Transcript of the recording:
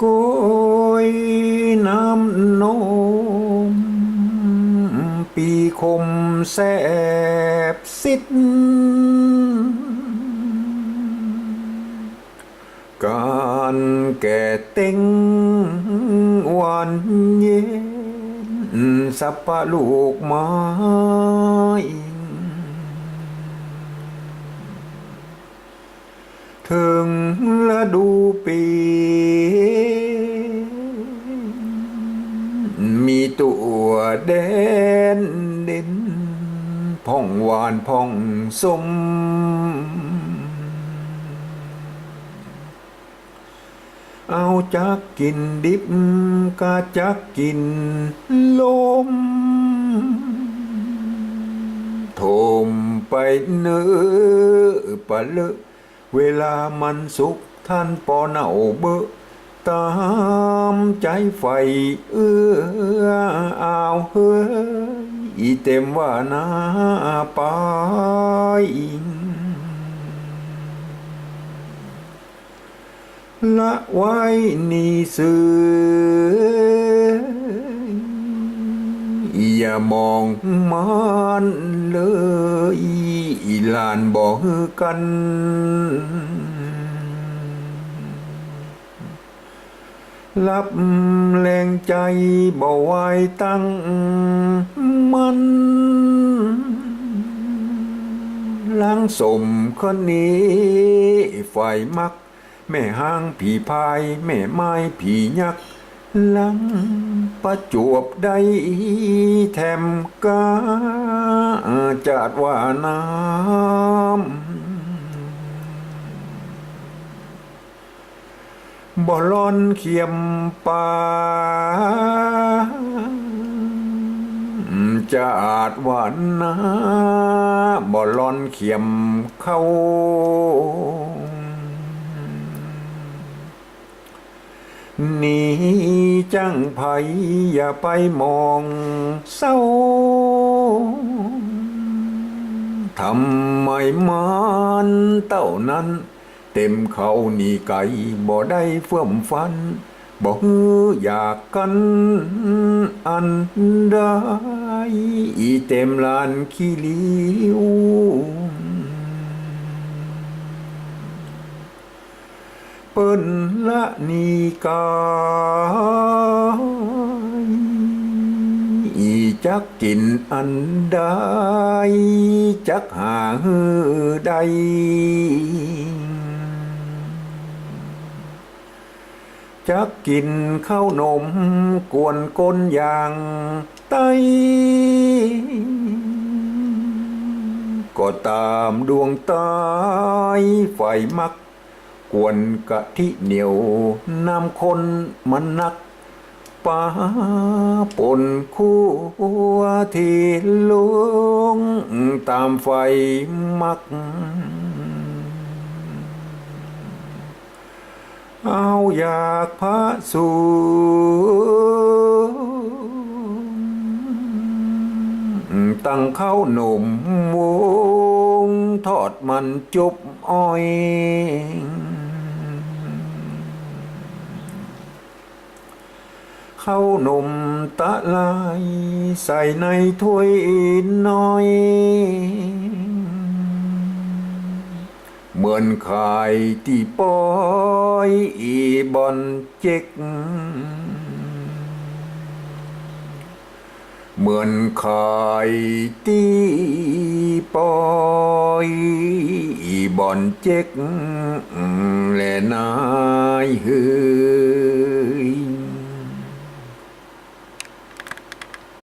โกยน้ำนม ปีคมแสบสิทการแก่เต็งวันเย็นสับปะลูกไม้ถึงฤดูปี ตัวแดนด่นพ่องหวานพ่องสม เอาจักกินดิบกะจักกินลมโทมไปเนื้อปะเลอะเวลามันสุกท่านปอเน่าเบอะ ตามใจไฟเอื้ออาวเฮ้ยอีเต็มว่านาไปละไว้นี่สืออย่ามองมันเลยลานบอกกัน รับแรงใจบ่ไหวตั้งมันล้างสมคนนี้ฝ่ายมัก แม่ห้างผีพาย แม่ไม้ผียักษ์หลังประจวบได้แถมกาจัดว่าน้ำ บ่ลอนเขียมปาจะอาจหวานนะบ่ลอนเขียมเข้า นี่จังไผอย่าไปมองเศร้าทำไมมันเต้านั้น เต็มเขานี่ไก่บ่ได้เฟื่อมฟันบ่ฮืออยากกันอันได้อีเต็มลานขี้ลิวเปิ้นละนีกายอีจักกินอันใดจักหาฮือใด จักกินข้าวนมกวนก้นอย่างไตก็ตามดวงตายไฟมัก กวนกะทิเหนียวน้ำคนมันนักปาปนคู่ที่ลวงตามไฟมัก เอาอยากพระสูตั้งเข้าหนุ่มวงทอดมันจุบอ้อยเข้านุ่มตะลาย ใส่ในถ้วยน้อย เหมือนขายที่ปอยอีบอนเจ๊กเหมือนขายที่ปอยอีบอนเจ๊กและนายเฮือ